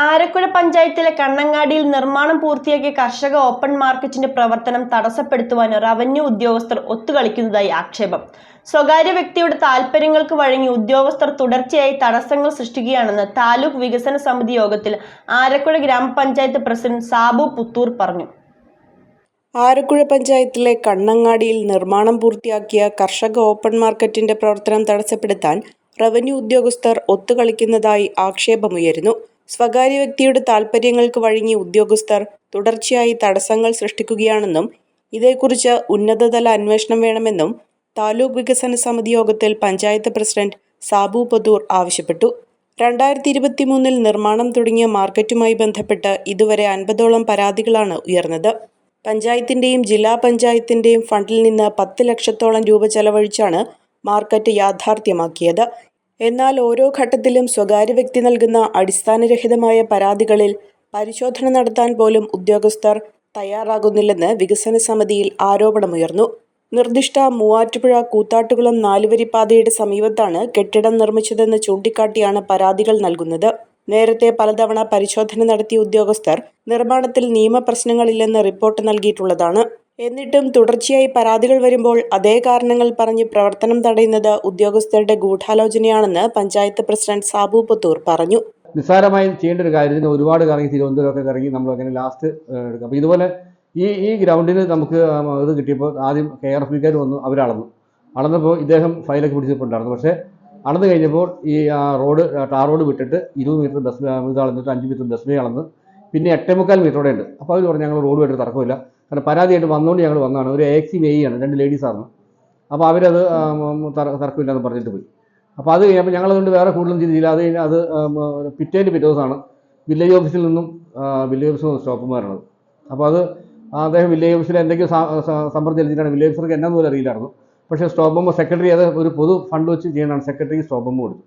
ആരക്കുഴ പഞ്ചായത്തിലെ കണ്ണങ്ങാടിയിൽ നിർമ്മാണം പൂർത്തിയാക്കിയ കർഷക ഓപ്പൺ മാർക്കറ്റിന്റെ പ്രവർത്തനം തടസ്സപ്പെടുത്തുവാൻ റവന്യൂ ഉദ്യോഗസ്ഥർ ഒത്തുകളിക്കുന്നതായി ആക്ഷേപം. സ്വകാര്യ വ്യക്തിയുടെ താൽപ്പര്യങ്ങൾക്ക് വഴങ്ങി ഉദ്യോഗസ്ഥർ തുടർച്ചയായി തടസ്സങ്ങൾ സൃഷ്ടിക്കുകയാണെന്ന് താലൂക്ക് വികസന സമിതി യോഗത്തിൽ ആരക്കുഴ ഗ്രാമപഞ്ചായത്ത് പ്രസിഡന്റ് സാബു പുത്തൂർ പറഞ്ഞു. ആരക്കുഴ പഞ്ചായത്തിലെ കണ്ണങ്ങാടിയിൽ നിർമ്മാണം പൂർത്തിയാക്കിയ കർഷക ഓപ്പൺ മാർക്കറ്റിന്റെ പ്രവർത്തനം തടസ്സപ്പെടുത്താൻ റവന്യൂ ഉദ്യോഗസ്ഥർ ഒത്തുകളിക്കുന്നതായി ആക്ഷേപമുയരുന്നു. സ്വകാര്യ വ്യക്തിയുടെ താൽപ്പര്യങ്ങൾക്ക് വഴങ്ങി ഉദ്യോഗസ്ഥർ തുടർച്ചയായി തടസ്സങ്ങൾ സൃഷ്ടിക്കുകയാണെന്നും ഇതേക്കുറിച്ച് ഉന്നതതല അന്വേഷണം വേണമെന്നും താലൂക്ക് വികസന സമിതി യോഗത്തിൽ പഞ്ചായത്ത് പ്രസിഡന്റ് സാബു പതൂർ ആവശ്യപ്പെട്ടു. രണ്ടായിരത്തി ഇരുപത്തി മൂന്നിൽ നിർമ്മാണം തുടങ്ങിയ മാർക്കറ്റുമായി ബന്ധപ്പെട്ട് ഇതുവരെ അൻപതോളം പരാതികളാണ് ഉയർന്നത്. പഞ്ചായത്തിന്റെയും ജില്ലാ പഞ്ചായത്തിന്റെയും ഫണ്ടിൽ നിന്ന് പത്ത് ലക്ഷത്തോളം രൂപ ചെലവഴിച്ചാണ് മാർക്കറ്റ് യാഥാർത്ഥ്യമാക്കിയത്. എന്നാൽ ഓരോ ഘട്ടത്തിലും സ്വകാര്യ വ്യക്തി നൽകുന്ന അടിസ്ഥാനരഹിതമായ പരാതികളിൽ പരിശോധന നടത്താൻ പോലും ഉദ്യോഗസ്ഥർ തയ്യാറാകുന്നില്ലെന്ന് വികസന സമിതിയിൽ ആരോപണമുയർന്നു. നിർദ്ദിഷ്ട മൂവാറ്റുപുഴ കൂത്താട്ടുകുളം നാലുവരിപ്പാതയുടെ സമീപത്താണ് കെട്ടിടം നിർമ്മിച്ചതെന്ന് ചൂണ്ടിക്കാട്ടിയാണ് പരാതികൾ നൽകുന്നത്. നേരത്തെ പലതവണ പരിശോധന നടത്തിയ ഉദ്യോഗസ്ഥർ നിർമ്മാണത്തിൽ നിയമപ്രശ്നങ്ങളില്ലെന്ന് റിപ്പോർട്ട് നൽകിയിട്ടുള്ളതാണ്. എന്നിട്ടും തുടർച്ചയായി പരാതികൾ വരുമ്പോൾ അതേ കാരണങ്ങൾ പറഞ്ഞ് പ്രവർത്തനം തടയുന്നത് ഉദ്യോഗസ്ഥരുടെ ഗൂഢാലോചനയാണെന്ന് പഞ്ചായത്ത് പ്രസിഡന്റ് സാബു പുത്തൂർ പറഞ്ഞു. നിസ്സാരമായി ചെയ്യേണ്ട ഒരു കാര്യത്തിന് ഒരുപാട് കറങ്ങി തിരുവനന്തപുരമൊക്കെ കറങ്ങി നമ്മൾ അങ്ങനെ ലാസ്റ്റ് എടുക്കും. അപ്പോൾ ഇതുപോലെ ഈ ഈ ഗ്രൗണ്ടിന് നമുക്ക് ഇത് കിട്ടിയപ്പോൾ ആദ്യം കെ ആർ എഫ് ബിക്കാർ വന്നു അവരളന്നു അളന്നപ്പോൾ ഇദ്ദേഹം ഫയലൊക്കെ പിടിച്ചിട്ടുണ്ടായിരുന്നു പക്ഷേ അളന്നു കഴിഞ്ഞപ്പോൾ ഈ റോഡ് ടാർ റോഡ് വിട്ടിട്ട് ഇരുപത് മീറ്റർ ബസ് ഇത് അളന്നിട്ട് അഞ്ച് മീറ്റർ ബസ് അളന്ന്. പിന്നെ എട്ടേ മുക്കാൽ മീറ്ററോടെ ഉണ്ട്. അപ്പോൾ അവർ പറഞ്ഞു ഞങ്ങൾ റോഡ് വേണ്ടി തർക്കമില്ല. കാരണം പരാതിയായിട്ട് വന്നുകൊണ്ട് ഞങ്ങൾ വന്നതാണ്. ഒരു എക്സി മെയ്യാണ് രണ്ട് ലേഡീസാണ് അപ്പോൾ അവരത് തർക്കമില്ലാന്ന് തർ- പറഞ്ഞിട്ട് പോയി. അപ്പോൾ അത് കഴിഞ്ഞപ്പോൾ ഞങ്ങളതുകൊണ്ട് വേറെ കൂടുതലും ചെയ്തില്ല. അത് കഴിഞ്ഞാൽ അത് പിറ്റേന്റെ പിറ്റേ ദിവസമാണ് വില്ലേജ് ഓഫീസിൽ നിന്നും വില്ലേജ് ഓഫീസിൽ നിന്നും സ്റ്റോപ്പ് അപ്പോൾ അത് അദ്ദേഹം വില്ലേജ് ഓഫീസിൽ എന്തെങ്കിലും സമ്മർദ്ദം ചെലുത്തിയിട്ടാണ് വില്ലേജ് ഓഫീസർക്ക് എന്നാന്ന് പോലും അറിയില്ലായിരുന്നു. പക്ഷേ സ്റ്റോപ്പ് ബോംബ് സെക്രട്ടറി അത് ഒരു പൊതു ഫണ്ട് വെച്ച് ചെയ്യണതാണ് സെക്രട്ടറിക്ക് സ്റ്റോപ്പ് ബോംബ് കൊടുത്തു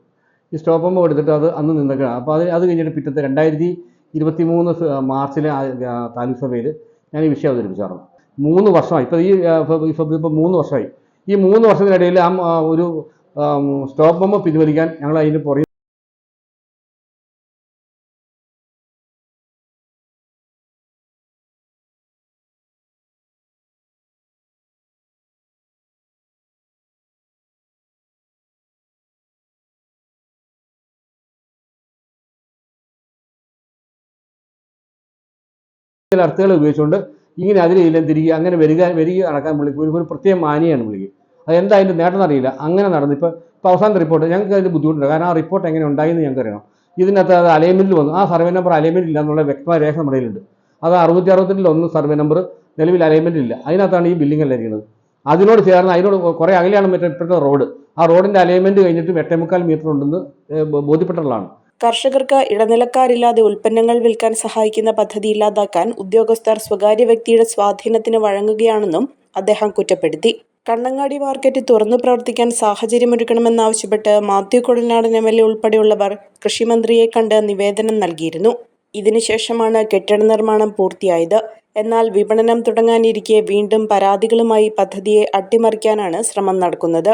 ഈ സ്റ്റോപ്പ് ബോംബ് എടുത്തിട്ട് അത് അന്ന് നിന്നൊക്കെയാണ് അപ്പോൾ അത് അത് കഴിഞ്ഞിട്ട് പിറ്റത്തെ രണ്ടായിരത്തി ഇരുപത്തി മൂന്ന് മാർച്ചിലെ താലൂക്ക് സഭയിൽ ഞാൻ ഈ വിഷയം അവതരിപ്പിച്ചാറു മൂന്ന് വർഷമായി. ഈ ഇപ്പം ഇപ്പം ഇപ്പോൾ മൂന്ന് വർഷമായി. ഈ മൂന്ന് വർഷത്തിനിടയിൽ ആ ഒരു സ്റ്റോപ്പ് ബോംബ് പിൻവലിക്കാൻ ഞങ്ങൾ അതിന് പുറകെ ചില അർത്ഥങ്ങൾ ഉപയോഗിച്ചുകൊണ്ട് ഇങ്ങനെ അതിലില്ല തിരികെ അങ്ങനെ വരിക വരിക നടക്കാൻ പുള്ളിക്ക് ഒരു ഒരു പ്രത്യേക മാനിയാണ് പുള്ളിക്ക്. അത് എന്താ അതിന്റെ നേട്ടം എന്നറിയില്ല അങ്ങനെ നടന്നു. ഇപ്പോൾ ഇപ്പോൾ അവസാനത്തെ റിപ്പോർട്ട് ഞങ്ങൾക്ക് അതിന്റെ ബുദ്ധിമുട്ടുണ്ട്. കാരണം ആ റിപ്പോർട്ട് എങ്ങനെ ഉണ്ടായിന്ന് ഞങ്ങൾക്ക് അറിയണം. ഇതിനകത്ത് അത് അലൈൻമെന്റിൽ വന്നു. ആ സർവേ നമ്പർ അലൈൻമെന്റ് ഇല്ല എന്നുള്ള വ്യക്തമായ രേഖ നമ്മുടെ കയ്യിലുണ്ട്. അത് അറുപത്തി അറുപത്തെട്ടിൽ ഒന്ന് സർവേ നമ്പർ നിലവിൽ അലൈൻമെന്റ് ഇല്ല. അതിനകത്താണ് ഈ ബില്ലിംഗ് എല്ലാം ഇരിക്കുന്നത്. അതിനോട് ചേർന്ന് അതിനോട് കുറേ അകലെയാണ് മറ്റേ ഇപ്പോഴത്തെ റോഡ് ആ റോഡിന്റെ അലൈൻമെന്റ് കഴിഞ്ഞിട്ട് എട്ടേമുക്കാൽ മീറ്റർ ഉണ്ടെന്ന് ബോധ്യപ്പെട്ടുള്ളതാണ് കർഷകർക്ക് ഇടനിലക്കാരില്ലാതെ ഉൽപ്പന്നങ്ങൾ വിൽക്കാൻ സഹായിക്കുന്ന പദ്ധതി ഇല്ലാതാക്കാൻ ഉദ്യോഗസ്ഥർ സ്വകാര്യ വ്യക്തിയുടെ സ്വാധീനത്തിന് വഴങ്ങുകയാണെന്നും അദ്ദേഹം കുറ്റപ്പെടുത്തി. കണ്ണങ്ങാടി മാർക്കറ്റ് തുറന്നു പ്രവർത്തിക്കാൻ സാഹചര്യമൊരുക്കണമെന്നാവശ്യപ്പെട്ട് Mathew Kodanadan M L A ഉൾപ്പെടെയുള്ളവർ കൃഷിമന്ത്രിയെ കണ്ട് നിവേദനം നൽകിയിരുന്നു. ഇതിനുശേഷമാണ് കെട്ടിട നിർമ്മാണം പൂർത്തിയായത്. എന്നാൽ വിപണനം തുടങ്ങാനിരിക്കെ വീണ്ടും പരാതികളുമായി പദ്ധതിയെ അട്ടിമറിക്കാനാണ് ശ്രമം നടക്കുന്നത്.